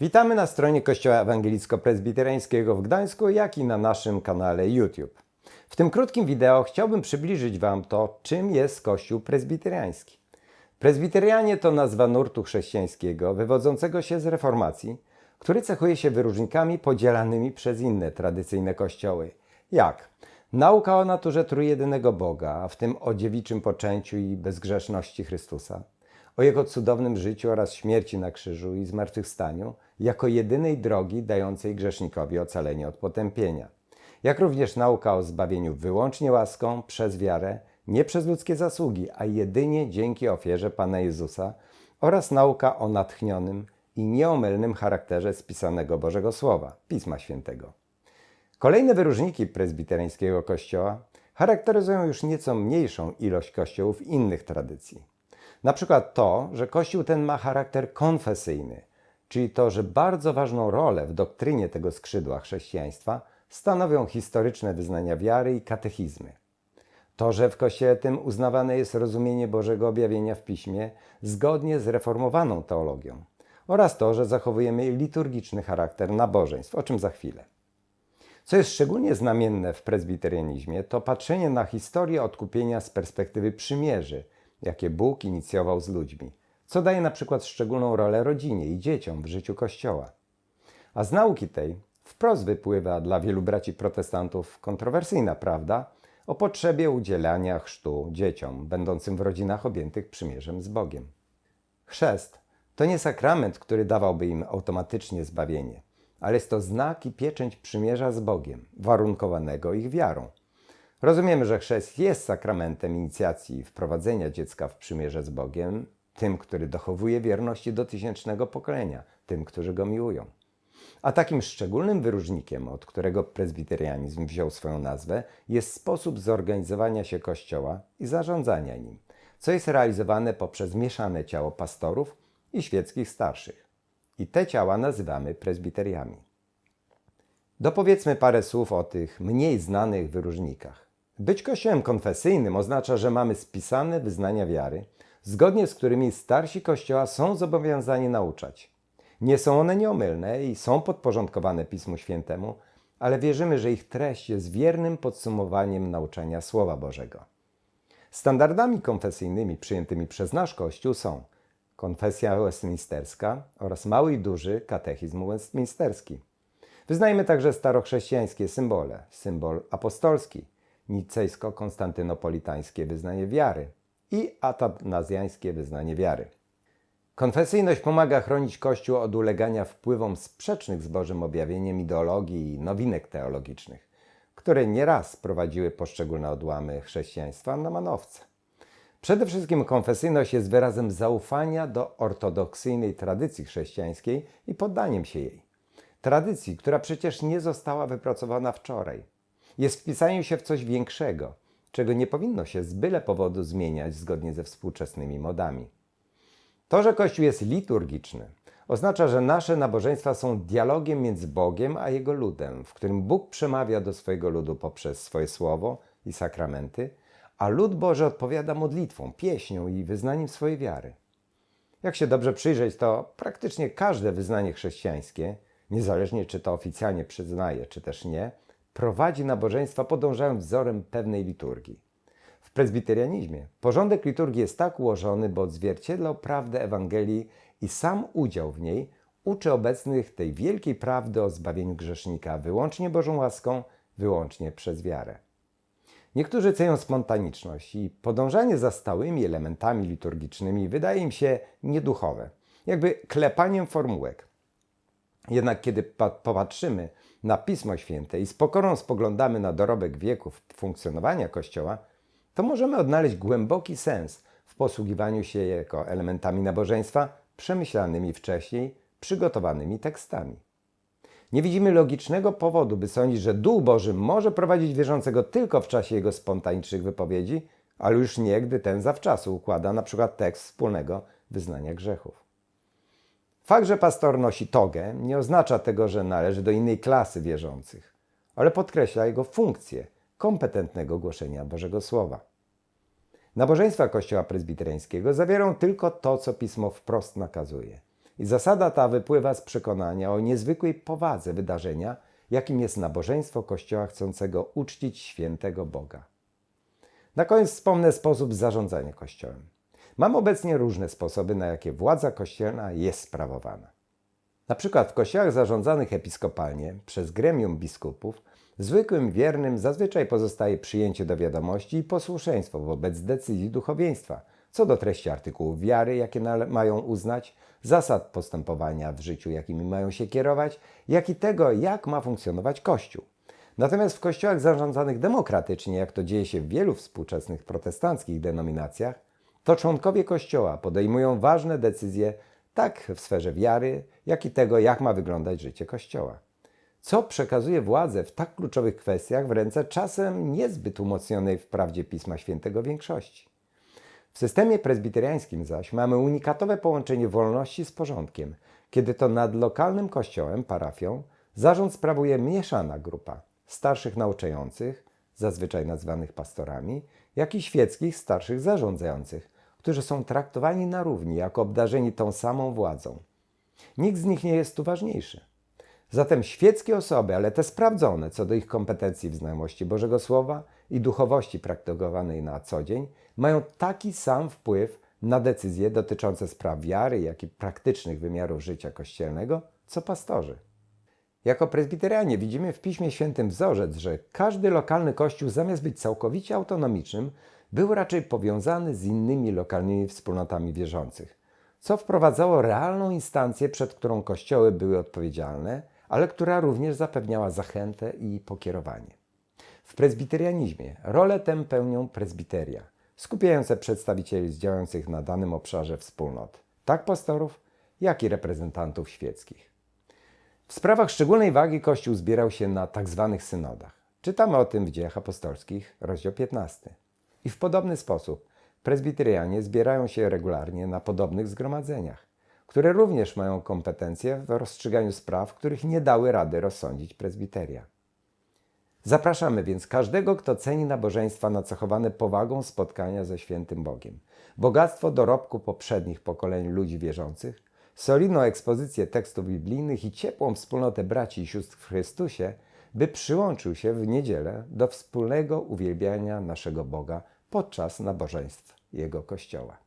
Witamy na stronie Kościoła Ewangelicko-Prezbiteryjskiego w Gdańsku, jak i na naszym kanale YouTube. W tym krótkim wideo chciałbym przybliżyć Wam to, czym jest Kościół prezbiteriański. Prezbiterianie to nazwa nurtu chrześcijańskiego wywodzącego się z reformacji, który cechuje się wyróżnikami podzielanymi przez inne tradycyjne kościoły, jak nauka o naturze trójjedynego Boga, a w tym o dziewiczym poczęciu i bezgrzeszności Chrystusa, o Jego cudownym życiu oraz śmierci na krzyżu i zmartwychwstaniu, jako jedynej drogi dającej grzesznikowi ocalenie od potępienia, jak również nauka o zbawieniu wyłącznie łaską, przez wiarę, nie przez ludzkie zasługi, a jedynie dzięki ofierze Pana Jezusa oraz nauka o natchnionym i nieomylnym charakterze spisanego Bożego Słowa, Pisma Świętego. Kolejne wyróżniki prezbiteryjskiego kościoła charakteryzują już nieco mniejszą ilość kościołów innych tradycji. Na przykład to, że kościół ten ma charakter konfesyjny, czyli to, że bardzo ważną rolę w doktrynie tego skrzydła chrześcijaństwa stanowią historyczne wyznania wiary i katechizmy. To, że w kościele tym uznawane jest rozumienie Bożego objawienia w piśmie zgodnie z reformowaną teologią oraz to, że zachowujemy liturgiczny charakter nabożeństw, o czym za chwilę. Co jest szczególnie znamienne w prezbiterianizmie, to patrzenie na historię odkupienia z perspektywy przymierzy, jakie Bóg inicjował z ludźmi, co daje na przykład szczególną rolę rodzinie i dzieciom w życiu Kościoła. A z nauki tej wprost wypływa dla wielu braci protestantów kontrowersyjna prawda o potrzebie udzielania chrztu dzieciom będącym w rodzinach objętych przymierzem z Bogiem. Chrzest to nie sakrament, który dawałby im automatycznie zbawienie, ale jest to znak i pieczęć przymierza z Bogiem, warunkowanego ich wiarą. Rozumiemy, że chrzest jest sakramentem inicjacji wprowadzenia dziecka w przymierze z Bogiem, tym, który dochowuje wierności do tysięcznego pokolenia, tym, którzy go miłują. A takim szczególnym wyróżnikiem, od którego prezbiterianizm wziął swoją nazwę, jest sposób zorganizowania się Kościoła i zarządzania nim, co jest realizowane poprzez mieszane ciało pastorów i świeckich starszych. I te ciała nazywamy prezbiteriami. Dopowiedzmy parę słów o tych mniej znanych wyróżnikach. Być kościołem konfesyjnym oznacza, że mamy spisane wyznania wiary, zgodnie z którymi starsi kościoła są zobowiązani nauczać. Nie są one nieomylne i są podporządkowane Pismu Świętemu, ale wierzymy, że ich treść jest wiernym podsumowaniem nauczania Słowa Bożego. Standardami konfesyjnymi przyjętymi przez nasz Kościół są konfesja westminsterska oraz mały i duży katechizm westminsterski. Wyznajmy także starochrześcijańskie symbole, symbol apostolski, nicejsko-konstantynopolitańskie wyznanie wiary i atanazjańskie wyznanie wiary. Konfesyjność pomaga chronić Kościół od ulegania wpływom sprzecznych z Bożym objawieniem ideologii i nowinek teologicznych, które nieraz prowadziły poszczególne odłamy chrześcijaństwa na manowce. Przede wszystkim konfesyjność jest wyrazem zaufania do ortodoksyjnej tradycji chrześcijańskiej i poddaniem się jej. Tradycji, która przecież nie została wypracowana wczoraj. Jest wpisaniem się w coś większego, czego nie powinno się z byle powodu zmieniać zgodnie ze współczesnymi modami. To, że Kościół jest liturgiczny, oznacza, że nasze nabożeństwa są dialogiem między Bogiem a Jego ludem, w którym Bóg przemawia do swojego ludu poprzez swoje słowo i sakramenty, a lud Boży odpowiada modlitwą, pieśnią i wyznaniem swojej wiary. Jak się dobrze przyjrzeć, to praktycznie każde wyznanie chrześcijańskie, niezależnie czy to oficjalnie przyznaje, czy też nie, prowadzi nabożeństwa podążając wzorem pewnej liturgii. W prezbiterianizmie porządek liturgii jest tak ułożony, by odzwierciedlał prawdę Ewangelii i sam udział w niej uczy obecnych tej wielkiej prawdy o zbawieniu grzesznika wyłącznie Bożą łaską, wyłącznie przez wiarę. Niektórzy cenią spontaniczność i podążanie za stałymi elementami liturgicznymi wydaje im się nieduchowe, jakby klepaniem formułek. Jednak kiedy pa- popatrzymy na Pismo Święte i z pokorą spoglądamy na dorobek wieków funkcjonowania Kościoła, to możemy odnaleźć głęboki sens w posługiwaniu się jako elementami nabożeństwa przemyślanymi wcześniej, przygotowanymi tekstami. Nie widzimy logicznego powodu, by sądzić, że Duch Boży może prowadzić wierzącego tylko w czasie jego spontanicznych wypowiedzi, ale już nie, gdy ten zawczasu układa na przykład tekst wspólnego wyznania grzechów. Fakt, że pastor nosi togę, nie oznacza tego, że należy do innej klasy wierzących, ale podkreśla jego funkcję kompetentnego głoszenia Bożego Słowa. Nabożeństwa Kościoła Prezbiteryjskiego zawierają tylko to, co Pismo wprost nakazuje. I zasada ta wypływa z przekonania o niezwykłej powadze wydarzenia, jakim jest nabożeństwo Kościoła chcącego uczcić świętego Boga. Na koniec wspomnę sposób zarządzania Kościołem. Mam obecnie różne sposoby, na jakie władza kościelna jest sprawowana. Na przykład w kościołach zarządzanych episkopalnie przez gremium biskupów zwykłym wiernym zazwyczaj pozostaje przyjęcie do wiadomości i posłuszeństwo wobec decyzji duchowieństwa co do treści artykułów wiary, jakie mają uznać, zasad postępowania w życiu, jakimi mają się kierować, jak i tego, jak ma funkcjonować Kościół. Natomiast w kościołach zarządzanych demokratycznie, jak to dzieje się w wielu współczesnych protestanckich denominacjach, to członkowie Kościoła podejmują ważne decyzje tak w sferze wiary, jak i tego, jak ma wyglądać życie Kościoła. Co przekazuje władzę w tak kluczowych kwestiach w ręce czasem niezbyt umocnionej w prawdzie Pisma Świętego większości. W systemie prezbiteriańskim zaś mamy unikatowe połączenie wolności z porządkiem, kiedy to nad lokalnym kościołem, parafią, zarząd sprawuje mieszana grupa starszych nauczających, zazwyczaj nazwanych pastorami, jak i świeckich starszych zarządzających, którzy są traktowani na równi, jako obdarzeni tą samą władzą. Nikt z nich nie jest tu ważniejszy. Zatem świeckie osoby, ale te sprawdzone co do ich kompetencji w znajomości Bożego Słowa i duchowości praktykowanej na co dzień, mają taki sam wpływ na decyzje dotyczące spraw wiary, jak i praktycznych wymiarów życia kościelnego, co pastorzy. Jako prezbiterianie widzimy w Piśmie Świętym wzorzec, że każdy lokalny kościół zamiast być całkowicie autonomicznym, był raczej powiązany z innymi lokalnymi wspólnotami wierzących, co wprowadzało realną instancję, przed którą kościoły były odpowiedzialne, ale która również zapewniała zachętę i pokierowanie. W prezbiterianizmie rolę tę pełnią prezbiteria, skupiające przedstawicieli działających na danym obszarze wspólnot, tak pastorów, jak i reprezentantów świeckich. W sprawach szczególnej wagi Kościół zbierał się na tzw. synodach. Czytamy o tym w Dziejach Apostolskich, rozdział 15. I w podobny sposób prezbiterianie zbierają się regularnie na podobnych zgromadzeniach, które również mają kompetencje w rozstrzyganiu spraw, których nie dały rady rozsądzić prezbiteria. Zapraszamy więc każdego, kto ceni nabożeństwa nacechowane powagą spotkania ze świętym Bogiem, bogactwo dorobku poprzednich pokoleń ludzi wierzących, solidną ekspozycję tekstów biblijnych i ciepłą wspólnotę braci i sióstr w Chrystusie, by przyłączył się w niedzielę do wspólnego uwielbiania naszego Boga podczas nabożeństw Jego Kościoła.